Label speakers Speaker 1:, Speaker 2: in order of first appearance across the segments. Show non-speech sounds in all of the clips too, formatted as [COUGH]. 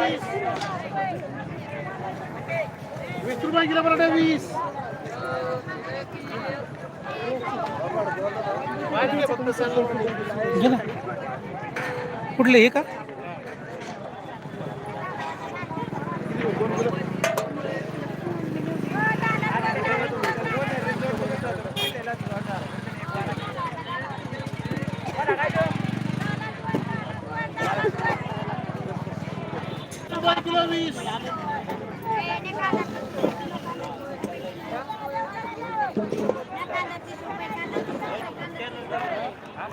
Speaker 1: वीस. रुपये किलो बटाटे वीस
Speaker 2: कुठले हे का
Speaker 1: रुपये किलो वीस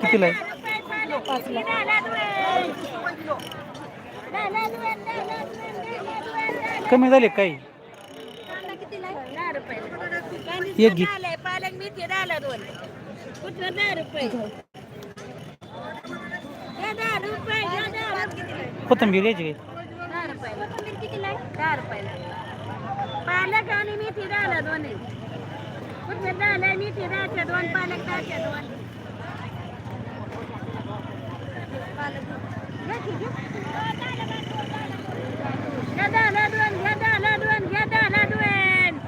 Speaker 2: कितीला आहे कमी झाले काही? एक घे.
Speaker 3: पालक मेथी दहाला दोन. कुठलं दहा रुपये घ्या दहा रुपये घ्या दहा रुपये.
Speaker 2: कोथिंबीर घ्यायची काय?
Speaker 3: दहा रुपयाला कितीला दहा रुपयाला पालक आणि मेथी दहाला दोन आहे कुठलं दहाला मेथी? दहाच्या दोन. पालक दहाच्या दोन. घ्या की, घ्या. घ्या दहाला दोन घ्या दहाला दोन घ्या दहाला दोन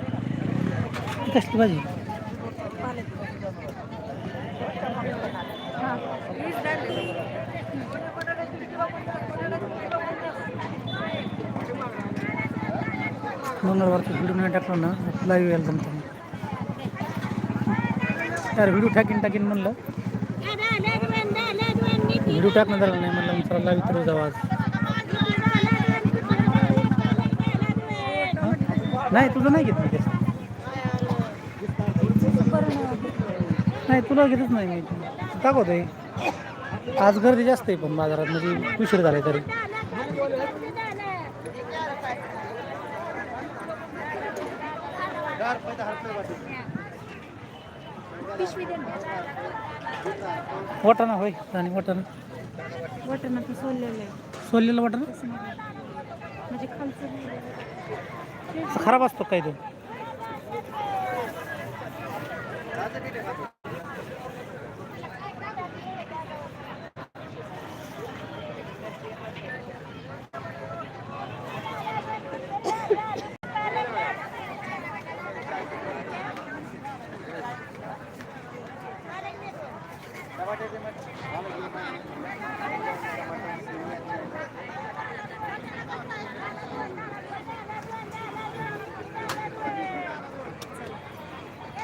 Speaker 2: कसली भाजी मंगळवारचा व्हिडिओ नाही टाकला ना लाईव्ह यायला जमतं मग. यार व्हिडिओ टाकीन टाकीन म्हणलं.
Speaker 3: घ्या दहाला दोन दहाला
Speaker 2: व्हिडिओ टाकणं झालं नाही म्हणलं मग चला लाईव्ह तर जाऊ आज. नाही तुझं नाही घेत मी ते. नाही तुला घेतच नाही मी. दाखवतोय. आज गर्दी जास्त आहे पण बाजारात म्हणजे उशीर झालाय तरी. वाटाणा होय आणि वाटाणा.
Speaker 3: वाटाणा ती सोललेलं आहे.
Speaker 2: सोललेलं वाटाणा?
Speaker 3: म्हणजे खालचं
Speaker 2: खराब असतो काय तो?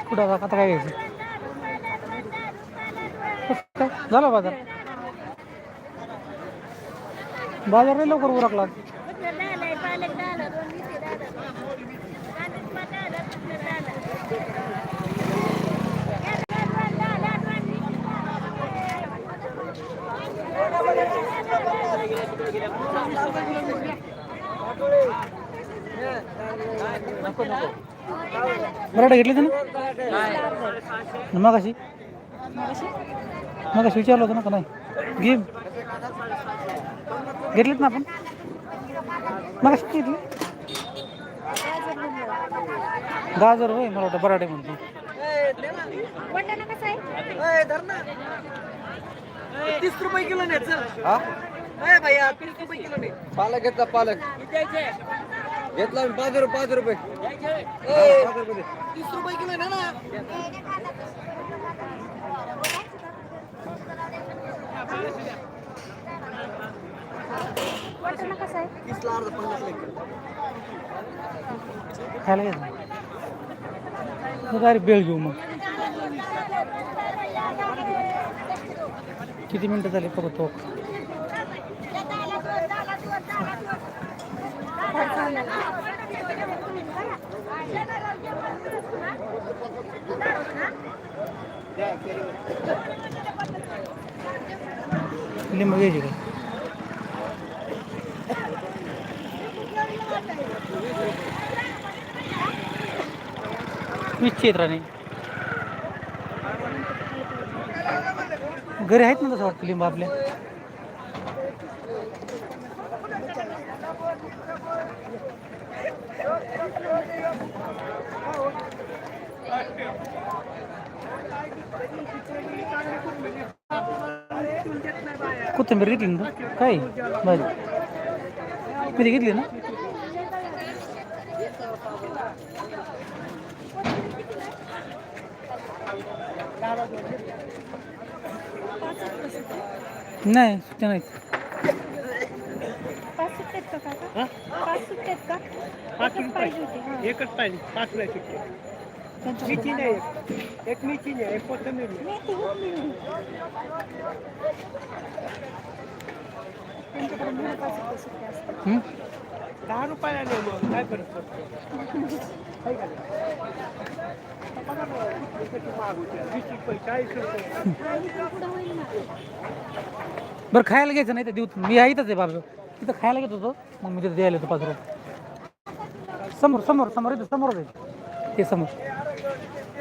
Speaker 2: कुठं आता आता काय घ्यायचं? झाला बाजार? बाजार नाही लवकर उरकला.
Speaker 3: नको नको.
Speaker 2: बराडा घेतली ना? मग अशी? मग विचारलं होतं ना का नाही? घे घेतलीत ना आपण? मग अशी घेतली. गाजर होय मला वाटतं बराडे म्हणतो
Speaker 4: तीस रुपये किलो नाही
Speaker 5: पालक घेतला पालक. घेतला मी पाच रुपये पाच रुपये.
Speaker 4: तीस रुपये किलो आहे ना
Speaker 3: वाटाणा कसा आहे
Speaker 4: तीसला अर्धा पन्नास किलो
Speaker 2: खायला घ्यायचं अरे बेळ घेऊ मग. किती मिनटं झाली? बघतो लिंबू घ्यायची काय वीसशे राणे घरी आहेत ना तसं वाटतं लिंब आपल्या? कोथिंबीर घेतली ना तू? काय भाजी कधी घेतली ना नाही सुट्ट्या नाहीत
Speaker 6: पाच सुट्टे आहेत का काका पाच सुट्टे आहेत का एकच पाहिजे होते हा.
Speaker 3: एकच पाहिजे पाच नाही एक. एक मिची नाही एक कोथिंबीर नाही.
Speaker 6: मेथी उरली एवढी. त्यांच्याकडे मोठे पाच सुट्टे सुट्टे असतात
Speaker 2: हं?
Speaker 3: दहा रुपयाला नाही मग काय फरक पडतो [LAUGHS] आहे का नाही? आता बघा ना, किती महाग होते. वीस रुपये चाळीस रुपये
Speaker 6: आणि इथून पुढं होईल ना
Speaker 2: बरं खायला घ्यायचं नाही तर देऊ मी आहे इथंच आहे बाबा तिथं खायला घेत होतो. मग मी तिथं द्यायला होतो पाच रुपये समोर समोर समोर इथं समोरच आहे. ते समोर.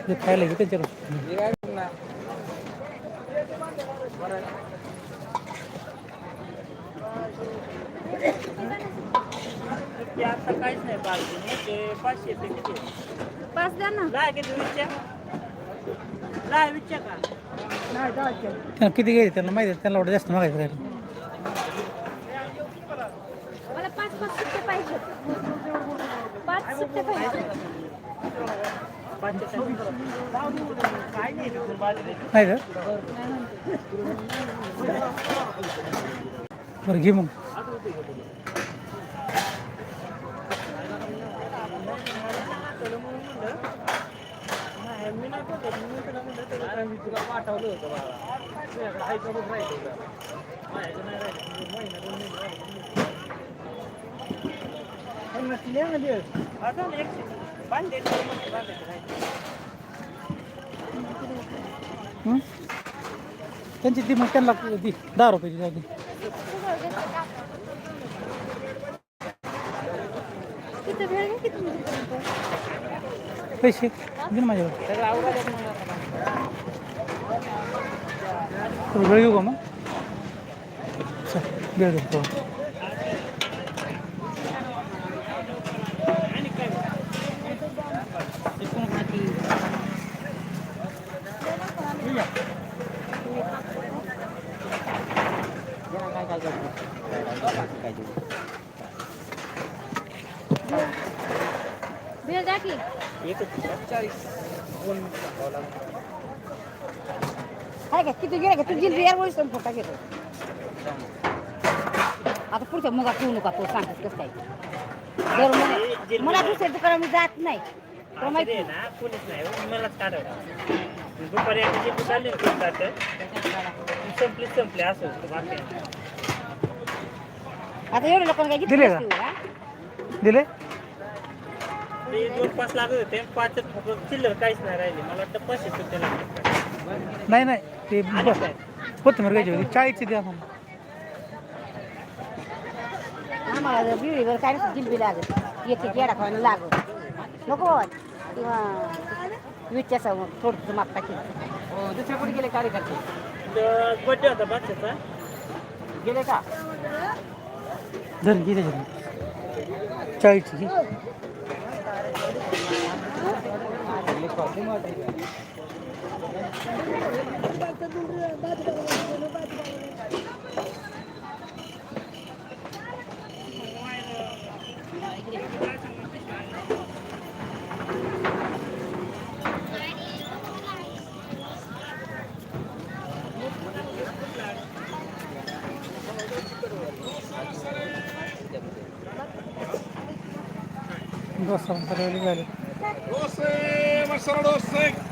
Speaker 2: जे खायला घे त्यांच्याकडे.
Speaker 7: आता काहीच नाही ते पाचशे ते किती
Speaker 6: पाच द्या ना
Speaker 2: घ्यायचे? त्यांना माहिती आहे त्यांना वाटतं जास्त मागायचं काय
Speaker 6: मला पाच पाच सुट्टे पाहिजे पाच सुट्टे पाहिजे
Speaker 7: काय नाही तिथून बाजूला
Speaker 2: नाही का? बरं घे मग.
Speaker 7: मी नाही नाही
Speaker 3: नाही.
Speaker 2: हं? त्यांची ती मग त्यांना ती दहा रुपयाची जाऊ दे
Speaker 6: किती वेळ घ्या किती
Speaker 2: पैसे दे ना माझ्याकडे. थोडं वेळ घेऊ का मग चल वेळ घेऊ थोडं
Speaker 6: वेळ द्या की
Speaker 1: आहे का किती गेले का तू जिल बियार वळी फोटा घेतो आता पुढच्या मग ठेवू नका तो सांगत कसं काय जर मला मला दुसऱ्या दुकानात मी जात नाही तुला माहिती
Speaker 7: दे ना कोणीच नाही हो, मलाच काढावं दुपारी आता जे चालले होते ताटं, संपली संपली असं होतं बाकी नाही.
Speaker 1: आता एवढ्या लोकांना काय
Speaker 2: दिले का?
Speaker 1: घेतली का
Speaker 2: दिले
Speaker 7: ते दोन पाच लागत होते पाच फक्त चिल्लर काहीच नाही राहिले. मला वाटतं पाचशे सुट्टे लागले
Speaker 2: नाही नाही ते कोथिंबीर घ्यायची होती. चाळीसची द्या मला.
Speaker 1: आम्हाला बिळीवर काय जिलबी लागत खायला लागत नको. किंवा समोर दुसरे कुठे गेले कार्यकर्ते
Speaker 7: बड्डे होता बादशाचा
Speaker 1: गेले का?
Speaker 2: धर घे. त्याच्यात चाळीसची घे दोस्त झाले
Speaker 3: Doce, Marcelo Doce.